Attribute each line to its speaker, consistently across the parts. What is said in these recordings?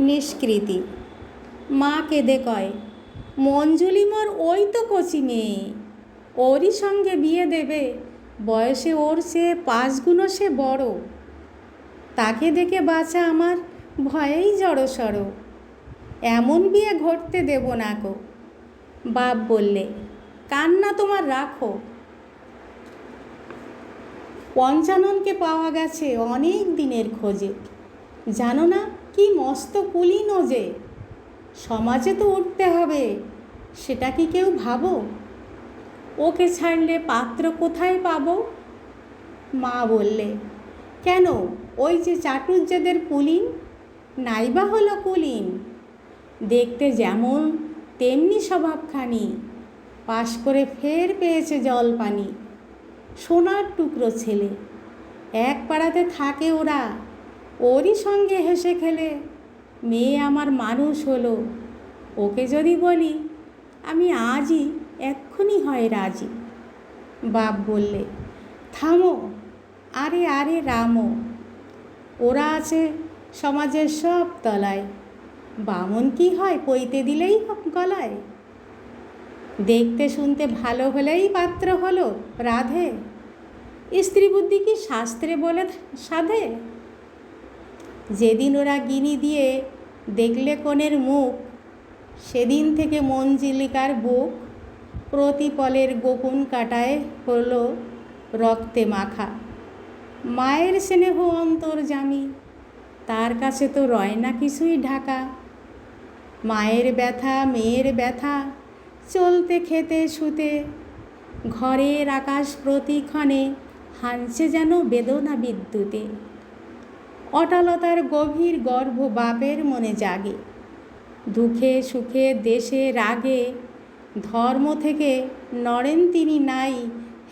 Speaker 1: নিষ্কৃতি। মা কেঁদে কয়, মঞ্জুলি মোর ওই তো কচি মেয়ে। ওরই সঙ্গে বিয়ে দেবে। বয়সে ওর সে পাঁচ গুণ সে বড়। তাকে দেখে বাঁচা আমার ভয়েই জড়সড়। এমন বিয়ে ঘটতে দেব না গো। বাপ বললে, কান্না তোমার রাখো। পঞ্চাননকে পাওয়া গেছে অনেক দিনের খোঁজে। জানো না কি মস্ত কুলিন যে সমাজে তো উঠতে হবে, সেটা কি কেউ ভাবো? ওকে ছাড়লে পাত্র কোথায় পাবো? মা বললে, কেন, ওই যে চাটুর্যদের কুলিন? নাইবা হলো কুলিন? দেখতে যেমন তেমনি স্বভাবখানি। পাশ করে ফের পেয়েছে জল পানি সোনার টুকরো ছেলে। এক পাড়াতে থাকে ওরা। ওরই সঙ্গে হেসে খেলে, মেয়ে আমার মানুষ হলো। ওকে যদি বলি, আমি আজই, এক্ষুনি হয় রাজি। বাপ বললে, থামো, আরে আরে রামো, ওরা আছে সমাজের সব তলায়। বামন কি হয় পইতে দিলেই গলায়। দেখতে শুনতে ভালো হলেই পাত্র হলো রাধে। স্ত্রী বুদ্ধি কি শাস্ত্রে বলে সাধে? যেদিন ওরা গিনি দিয়ে দেখলে কনের মুখ, সেদিন থেকে মঞ্জিলিকার বুক প্রতিপলের গোপন কাটায় হলো রক্তে মাখা। মায়ের স্নেহ অন্তর্জামী তার কাছে তো রয় না কিছুই ঢাকা। মায়ের ব্যথা, মেয়ের ব্যথা, চলতে, খেতে, শুতে, ঘরের আকাশ প্রতিক্ষণে হানছে যেন বেদনা বিদ্যুতে। অটলতার গভীর গর্ভ বাপের মনে জাগে। দুঃখে সুখে দেশে রাগে। ধর্ম থেকে নড়েন তিনি নাই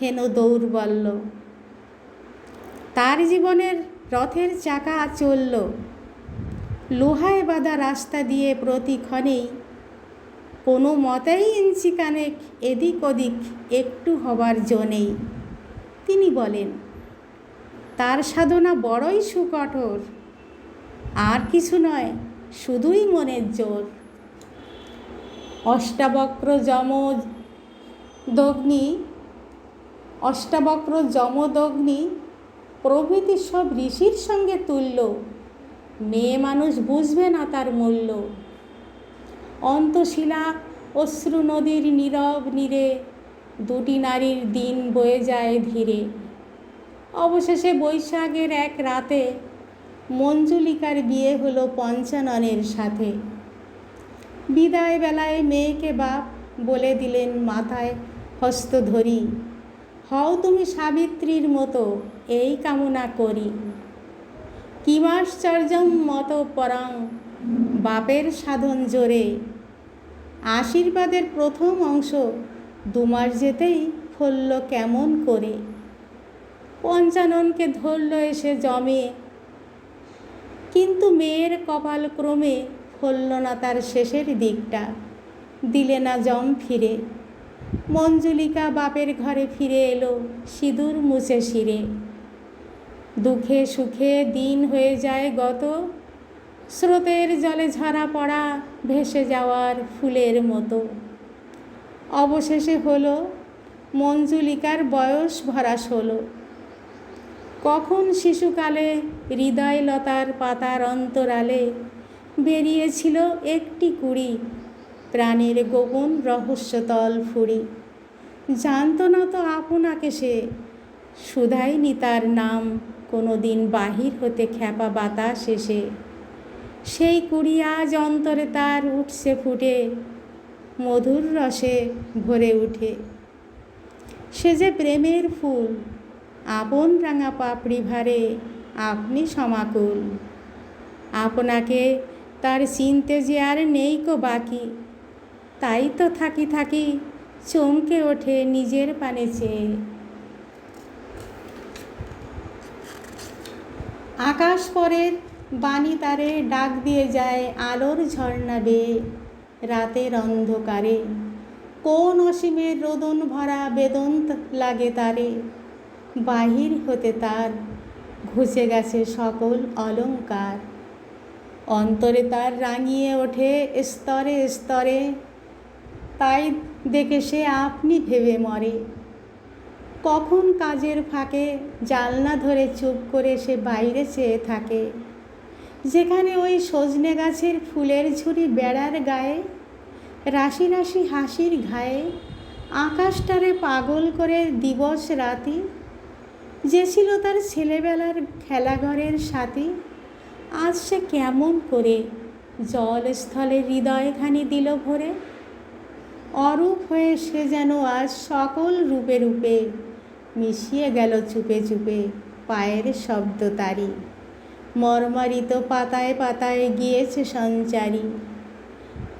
Speaker 1: হেন দৌর্বল্য। তার জীবনের রথের চাকা চলল। লোহায় বাঁধা রাস্তা দিয়ে প্রতিক্ষণেই কোনো মতেই ইঞ্চি কানেক এদিক ওদিক একটু হবার জনেই তিনি বলেন তার সাধনা বড়ই সুকঠোর। আর কিছু নয়, শুধুই মনের জোর। অষ্টাবক্র যম দগ্নি, অষ্টাবক্র যমদগ্নি প্রভৃতি সব ঋষির সঙ্গে তুল্য। মেয়ে মানুষ বুঝবে না তার মূল্য। অন্তশিলা অশ্রু নদীর নীরব নীরে, দুটি নারীর দিন বয়ে যায় ধীরে। অবশেষে বৈশাখের এক রাতে মঞ্জুলিকার বিয়ে হলো পঞ্চাননের সাথে। বিদায় বেলায় মেয়েকে বাপ বলে দিলেন, মাথায় হস্ত ধরি, হও তুমি সাবিত্রীর মতো, এই কামনা করি। কিমাশ্চর্যম মত পরাং, বাপের সাধন জোরে। আশীর্বাদের প্রথম অংশ দুমাস যেতেই ফলল কেমন করে। পঞ্চাননকে ধরল এসে জমে। কিন্তু মেয়ের কপাল ক্রমে ফলল না তার শেষের দিকটা। দিলে না জম ফিরে। মঞ্জুলিকা বাপের ঘরে ফিরে এলো সিঁদুর মুছে শিরে। দুঃখে সুখে দিন হয়ে যায় গত। স্রোতের জলে ঝরা পড়া ভেসে যাওয়ার ফুলের মতো। অবশেষে হলো মঞ্জুলিকার বয়স ভরা ষোলো। কখন শিশুকালে হৃদয়লতার পাতার অন্তরালে বেরিয়েছিল একটি কুড়ি, প্রাণের গোপন রহস্যতল ফুরি জানত না তো আপনাকে সে সুধাইনি তার নাম কোনো দিন বাহির হতে খ্যাপা বাতাস এসে। সেই কুড়ি আজ অন্তরে তার উঠছে ফুটে, মধুর রসে ভরে উঠে। সে যে প্রেমের ফুল আপন রাঙা পাপড়ি ভারে আপনি সমাকুল। আপনাকে তার চিনতে যে আর নেই কো বাকি, তাই তো থাকি থাকি চমকে ওঠে নিজের পানে চেয়ে। আকাশ পরের বাণী তারে ডাক দিয়ে যায় আলোর ঝর্ণা বেয়ে, রাতের অন্ধকারে। কোন অসীমের রোদন ভরা বেদন লাগে তারে বাহির হতে তার ঘুচে গেছে সকল অলংকার অন্তরে তার রাঙিয়ে ওঠে স্তরে স্তরে, তাই দেখে সে আপনি ভেবে মরে। কখন কাজের ফাঁকে জালনা ধরে চুপ করে সে বাইরে চেয়ে থাকে? যেখানে ওই সজনে গাছের ফুলের ঝুড়ি বেড়ার গায়ে, রাশি রাশি হাসির ঘায়ে, আকাশটারে পাগল করে দিবস রাতি যে ছিল তার ছেলেবেলার খেলাঘরের সাথে। আজ সে কেমন করে জলস্থলে হৃদয়খানি দিল ভরে। অরূপ হয়ে সে যেন আজ সকল রূপে রূপে মিশিয়ে গেল চুপে চুপে পায়ের শব্দ তারি। মর্মারিত পাতায় পাতায় গিয়েছে সঞ্চারী।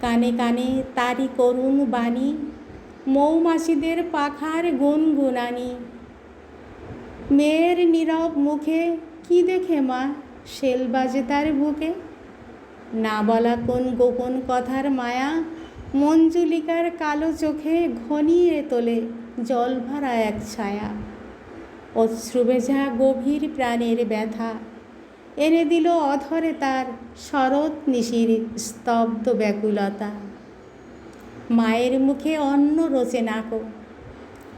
Speaker 1: কানে কানে তারি করুণ বাণী, মৌমাছিদের পাখার গুনগুনানি। মেয়ের নীরব মুখে কি দেখে মা? শেল বাজে তার বুকে। না বলা কোন গোপন কথার মায়া? মঞ্জুলিকার কালো চোখে ঘনিয়ে তোলে জল ভরা এক ছায়া। অশ্রু ভেজা গভীর প্রাণের ব্যথা। এনে দিল অধরে তার শরৎ নিশির স্তব্ধ ব্যাকুলতা। মায়ের মুখে অন্ন রোচে নাকো।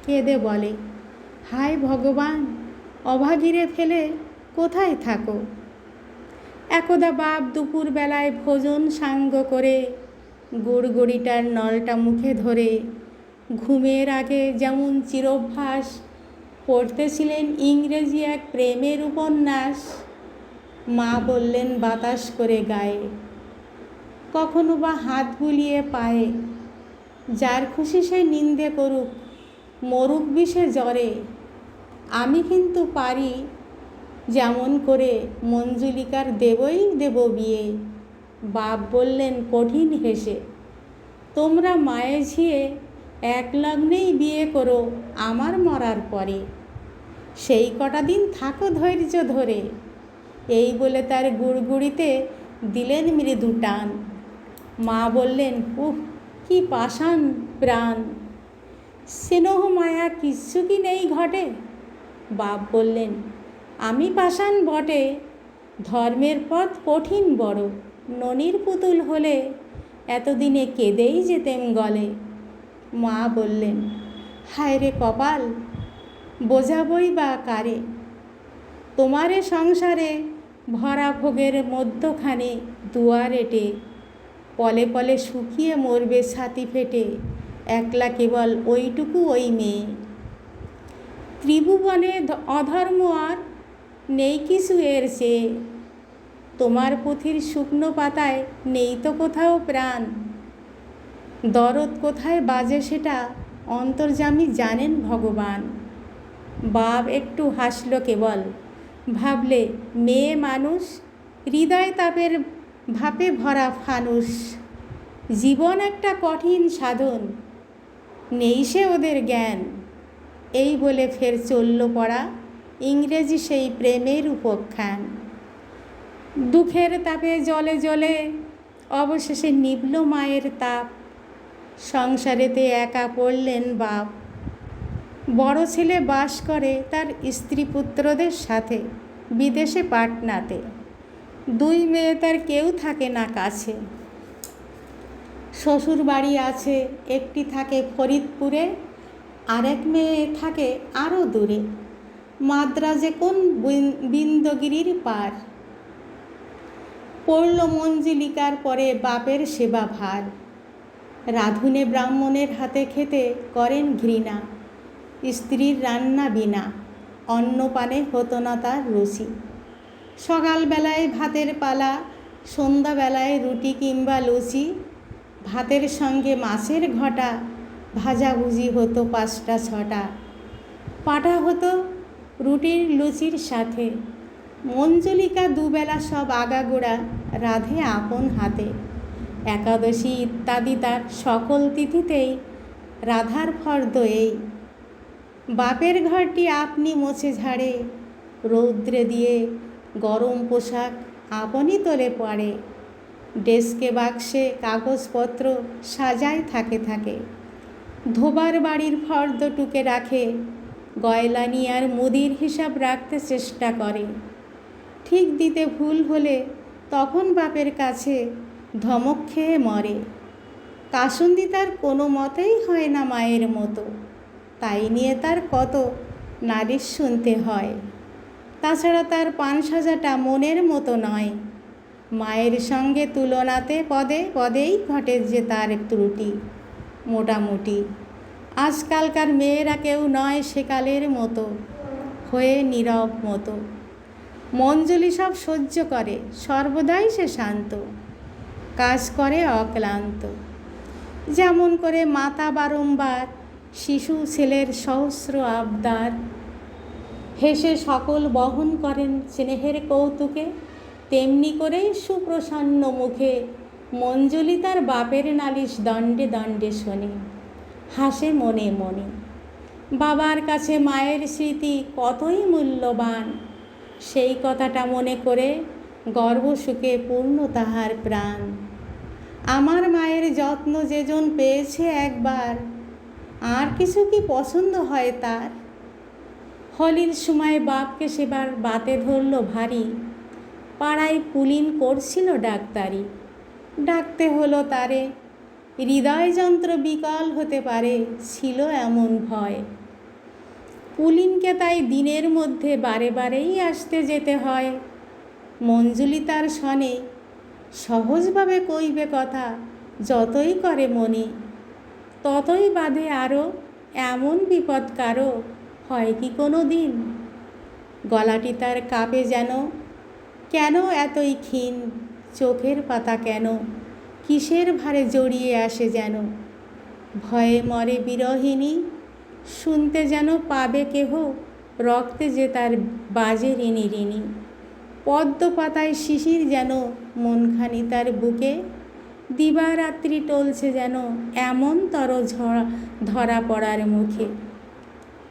Speaker 1: কেঁদে বলে, হায় ভগবান অভাগীরে ফেলে কোথায় থাকো? একদা বাপ দুপুরবেলায় ভোজন সাঙ্গ করে গুড়গুড়িটার নলটা মুখে ধরে। ঘুমের আগে যেমন চিরভ্যাস পড়তেছিলেন ইংরেজি এক প্রেমের উপন্যাস, মা বললেন বাতাস করে গায়ে। কখনো বা হাত বুলিয়ে পায়ে, যার খুশি সে নিন্দে করুক, মরুক বিষে জ্বরে। আমি কিন্তু পারি যেমন করে মঞ্জুলিকার দেবই দেব বিয়ে। বাপ বললেন, কঠিন হেসে। তোমরা মায়ে ঝিয়ে এক লগ্নেই বিয়ে করো আমার মরার পরে। সেই কটা দিন থাকো ধৈর্য ধরে এই বলে তার গুড়গুড়িতে দিলেন মৃদু টান। মা বললেন, উহ, কি পাষাণ প্রাণ। স্নেহ মায়া কিচ্ছু কি নেই ঘটে? বাপ বললেন, আমি পাষাণ বটে, ধর্মের পথ কঠিন বড়, ননির পুতুল হলে এতদিনে কেঁদেই যেতেম গলে। মা বললেন, হায় রে কপাল, বোঝাবই বা কারে? তোমারে সংসারে ভরা ভোগের মধ্যখানে দুয়ার এটে, পলে পলে শুকিয়ে মরবে ছাতি ফেটে, একলা কেবল ওইটুকু ওই মেয়ে। ত্রিভুবনে অধর্ম আর নেই কিছু এর সে। তোমার পুঁথির শুকনো পাতায় নেই তো কোথাও প্রাণ। দরদ কোথায় বাজে সেটা অন্তর্জামী জানেন ভগবান। বাপ একটু হাসল কেবল, ভাবলে মেয়ে মানুষ, হৃদয় তাপের ভাপে ভরা ফানুষ। জীবন একটা কঠিন সাধন, নেই সে ওদের জ্ঞান। এই বলে ফের চলল পড়া। ইংরেজি সেই প্রেমের উপখ্যান। দুঃখের তাপে জলে জলে, অবশেষে নিবল মায়ের তাপ। সংসারেতে একা পড়লেন বাপ। বড় ছেলে বাস করে তার স্ত্রী পুত্রদের সাথে, বিদেশে পাটনাতে। দুই মেয়ে তার কেউ থাকে না কাছে। শ্বশুর বাড়ি আছে, একটি থাকে ফরিদপুরে আরেক মেয়ে থাকে আরও দূরে। মাদ্রাজে কোন বিন্দগিরির পার? পড়ল মঞ্জিলিকার পরে বাপের সেবা ভার। রাধুনে ব্রাহ্মণের হাতে খেতে করেন ঘৃণা। স্ত্রীর রান্না বিনা, অন্নপানে হতো না তার রুচি। সকালবেলায় ভাতের পালা, সন্ধ্যাবেলায় রুটি কিংবা লুচি, ভাতের সঙ্গে মাছের ঘটা ভাজাভুজি হতো পাঁচটা, ছটা। পাটা হতো রুটির লুচির সাথে। মঞ্জলিকা দুবেলা সব আগাগোড়া রাধে আপন হাতে। একাদশী ইত্যাদি তার সকল তিথিতেই রাধার ফর্দ এই বাপের ঘরটি আপনি মোছে ঝাড়ে, রৌদ্রে দিয়ে গরম পোশাক আপনি তোলে পড়ে ডেস্কে বাক্সে কাগজপত্র সাজায় থাকে থাকে। ধোবার বাড়ির ফর্দ টুকে রাখে, গয়লানি আর মুদির হিসাব রাখতে চেষ্টা করে। ঠিক দিতে ভুল হলে তখন বাপের কাছে ধমক খেয়ে মরে। কাসুন্দি তার কোনো মতেই হয় না মায়ের মতো। তাই নিয়ে তার কত নালিশ শুনতে হয়। তাছাড়া তার পান সাজাটা মনের মতো নয়। মায়ের সঙ্গে তুলনাতে পদে পদেই ঘটে যে তার ত্রুটি। মোটামুটি। আজকালকার মেয়েরা কেউ নয় সেকালের মতো, হয়ে নীরব মতো। মঞ্জুলি সব সহ্য করে, সর্বদাই সে শান্ত। কাজ করে অক্লান্ত। যেমন করে মাতা বারম্বার শিশু ছেলের সহস্র আবদার। হেসে সকল বহন করেন স্নেহের কৌতুকে, তেমনি করেই সুপ্রসন্ন মুখে মঞ্জুলি তার বাপের নালিশ দণ্ডে দণ্ডে শোনে, হাসে মনে মনে। বাবার কাছে মায়ের স্মৃতি কতই মূল্যবান, সেই কথাটা মনে করে গর্বসুখে পূর্ণ তাহার প্রাণ। আমার মায়ের যত্ন যেজন পেয়েছে একবার, আর কিছু কি পছন্দ হয় তার? হলির সময় বাপকে সেবার বাতে ধরল ভারী, পাড়ায় পুলিন করছিল ডাক্তারি। ডাকতে হলো তারে। হৃদয়যন্ত্র বিকল হতে পারে, ছিল এমন ভয়। পুলিনকে তাই দিনের মধ্যে বারে বারেই আসতে যেতে হয়। মঞ্জুলি তার শনে, সহজভাবে কইবে কথা, যতই করে মনে। ততই বাঁধে আরও এমন বিপদ কারও, হয় কি কোনো দিন গলাটি তার কাঁপে যেন, কেন এতই ক্ষীণ? চোখের পাতা কেন? কিসের ভারে জড়িয়ে আসে যেন? ভয়ে মরে বিরহিণী, শুনতে যেন পাবে কেহ? রক্তে যে তার বাজে ঋণী ঋণী। পদ্ম পাতায় শিশির যেন, মনখানি তার বুকে। দিবারাত্রি টলছে যেন, এমন তর ধরা পড়ার মুখে।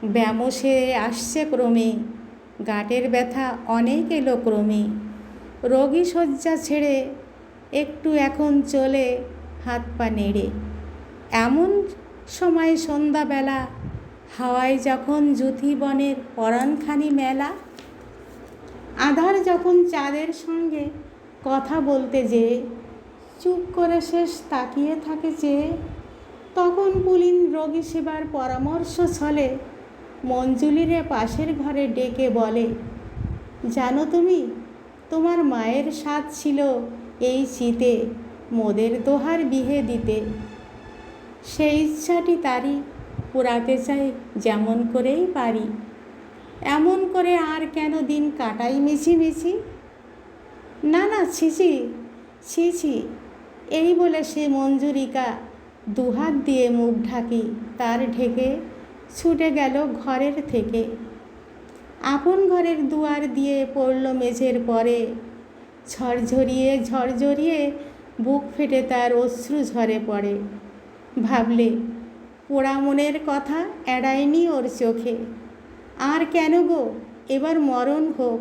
Speaker 1: ব্যামসে আসছে ক্রমে, গাটের ব্যথা অনেক এলো ক্রমে। রোগী শয্যা ছেড়ে একটু এখন চলে হাত পা নেড়ে। এমন সময় সন্ধ্যাবেলা, হাওয়ায় যখন জুথি বনের পরাণখানি মেলা, আধার যখন চাঁদের সঙ্গে কথা বলতে যে চুপ করে শেষ তাকিয়ে থাকে যে তখন পুলিন রোগী সেবার পরামর্শ ছলে, মঞ্জুলিরে পাশের ঘরে ডেকে বলে, জানো তুমি তোমার মায়ের স্বাদ ছিল এই শীতে মোদের দোহার বিহে দিতে। সেই ইচ্ছাটি তারই, পুরাতে চাই যেমন করেই পারি। এমন করে আর কেন দিন কাটাই মিছি মিছি? না না ছিছি ছি ছি, এই বলে সে মঞ্জুরিকা দুহাত দিয়ে মুখ ঢাকি তার ঢেকে ছুটে গেল ঘরের থেকে। আপন ঘরের দুয়ার দিয়ে পড়ল মেঝের পরে। ঝরঝরিয়ে ঝরঝরিয়ে বুক ফেটে তার অশ্রু ঝরে পড়ে। ভাবলে, পোড়া মনের কথা এড়ায়নি ওর চোখে। আর কেন গো? এবার মরণ হোক।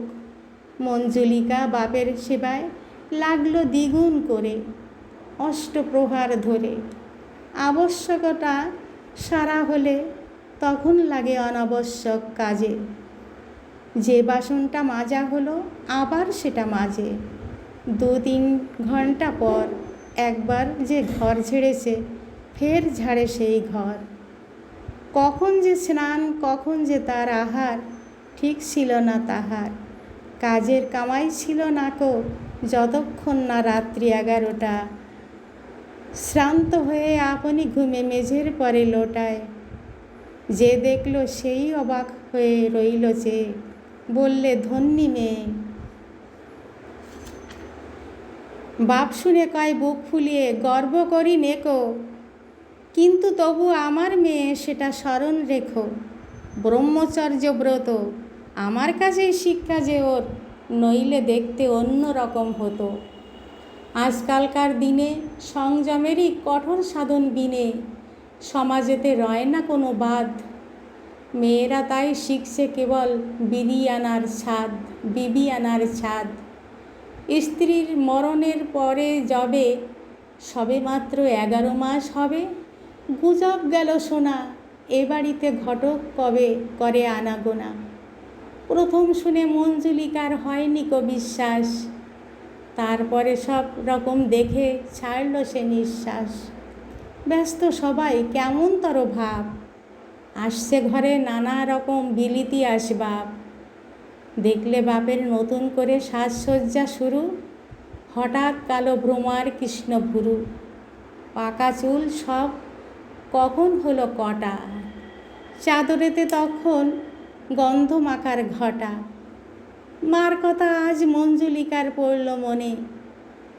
Speaker 1: মঞ্জুলিকা বাপের সেবায় লাগল দ্বিগুণ করে অষ্টপ্রহার ধরে। আবশ্যকতা সারা হলে তখন লাগে অনাবশ্যক কাজে। যে বাসনটা মাজা হলো, আবার সেটা মাজে। দু তিন ঘণ্টা পর একবার যে ঘর ঝেড়েছে, ফের ঝাড়ে সেই ঘর। কখন যে স্নান, কখন যে তার আহার, ঠিক ছিল না তাহার। কাজের কামাই ছিল না কো, যতক্ষণ না রাত্রি এগারোটা। শ্রান্ত হয়ে আপনি ঘুমে মেঝের পরে লোটায়। যে দেখল সেই অবাক হয়ে রইল যে বললে, ধন্যী মেয়ে। বাপ শুনে কয়, বুক ফুলিয়ে গর্ব করি নেকো, কিন্তু তবু আমার মেয়ে সেটা স্মরণ রেখো। ব্রহ্মচর্য ব্রত, আমার কাছেই শিক্ষা যে ওর, নইলে দেখতে অন্য রকম হতো। আজকালকার দিনে সংযমেরই কঠোর সাধন বিনে, সমাজেতে রয় না কোনো বাদ মেয়েরা তাই শিখছে কেবল বিরিয়ানার ছাদ বিবিয়ানার ছাদ স্ত্রীর মরণের পরে যবে সবে মাত্র এগারো মাস হবে। গুজব গেল শোনা এ বাড়িতে ঘটক কবে করে আনাগোনা। প্রথম শুনে মঞ্জুলিকার হয়নি কো বিশ্বাস। তারপরে সব রকম দেখে ছাড়ল সে নিঃশ্বাস। ব্যস্ত সবাই কেমনতর ভাব। আসছে ঘরে নানা রকম বিলিতি আসবাব। দেখলে বাপের নতুন করে সাজসজ্জা শুরু। হঠাৎ কালো ভ্রমার কৃষ্ণ ভুরু। পাকা চুল সব কখন হলো কটা? চাদরেতে তখন গন্ধ মাখার ঘটা। মার কথা আজ মঞ্জুলিকার পড়ল মনে।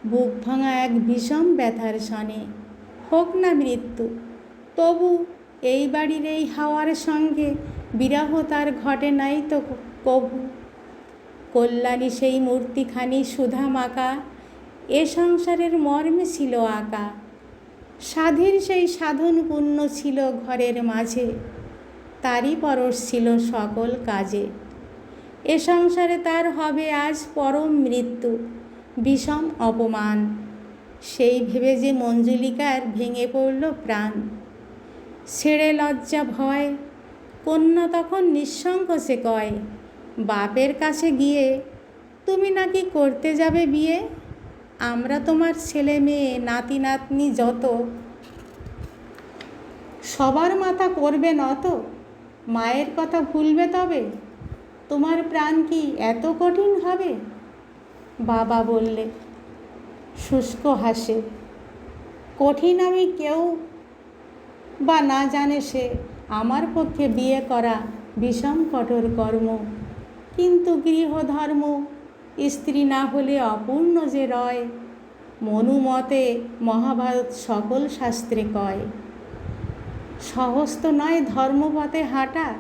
Speaker 1: বুক ভাঙা এক ভীষণ ব্যথার সনে। হোক না মৃত্যু, তবু এই বাড়ির এই হাওয়ার সঙ্গে বিরাহ তার ঘটে নাই তো কবু। কল্যাণী সেই মূর্তিখানি সুধা মাকা এ সংসারের মর্মে ছিল আঁকা। সাধের সেই সাধন পুণ্য ছিল ঘরের মাঝে, তারই পরশ ছিল সকল কাজে। এ সংসারে তার হবে আজ পরম মৃত্যু, বিষম অপমান। সেই ভেবে যে মঞ্জুলিকার ভেঙে পড়ল প্রাণ। ছেড়ে লজ্জা ভয়। কন্যা তখন নিঃসংকোচে কয়, বাপের কাছে গিয়ে তুমি নাকি করতে যাবে বিয়ে? আমরা তোমার ছেলে মেয়ে, নাতি নাতনি যত। সবার মাথা করবে নত মায়ের কথা ভুলবে তবে? তোমার প্রাণ কি এত কঠিন হবে? বাবা বললে, শুষ্ক হাসে, কঠিন আমি কেউ বা না জানে সে, আমার পক্ষে বিয়ে করা বিষম কঠোর কর্ম। কিন্তু গৃহধর্ম, স্ত্রী না হলে অপূর্ণ যে রয় মনুমতে মহাভারত সকল শাস্ত্রে কয় সহজ তো নয় ধর্মপথে হাঁটা।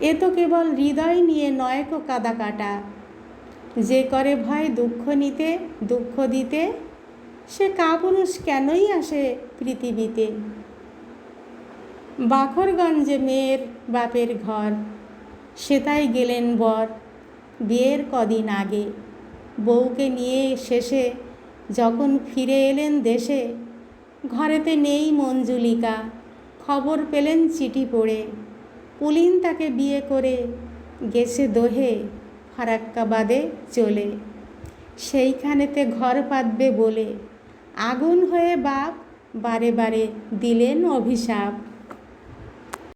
Speaker 1: এ তো কেবল হৃদয় নিয়ে নয়কো কাদা কাটা। যে করে ভয় দুঃখ নিতে, দুঃখ দিতে, সে কাপুরুষ কেনই আসে পৃথিবীতে? বাখরগঞ্জে মেয়ের বাপের ঘর। সেটাই গেলেন বর। বিয়ের কদিন আগে বউকে নিয়ে শেষে যখন ফিরে এলেন দেশে, ঘরেতে নেই মঞ্জুলিকা। খবর পেলেন চিঠি পড়ে। পুলিন তাকে বিয়ে করে গেছে দোহে, ফারাক্কাবাদে চলে। সেইখানেতে ঘর পাতবে বলে আগুন হয়ে বাপ বারে বারে দিলেন অভিশাপ।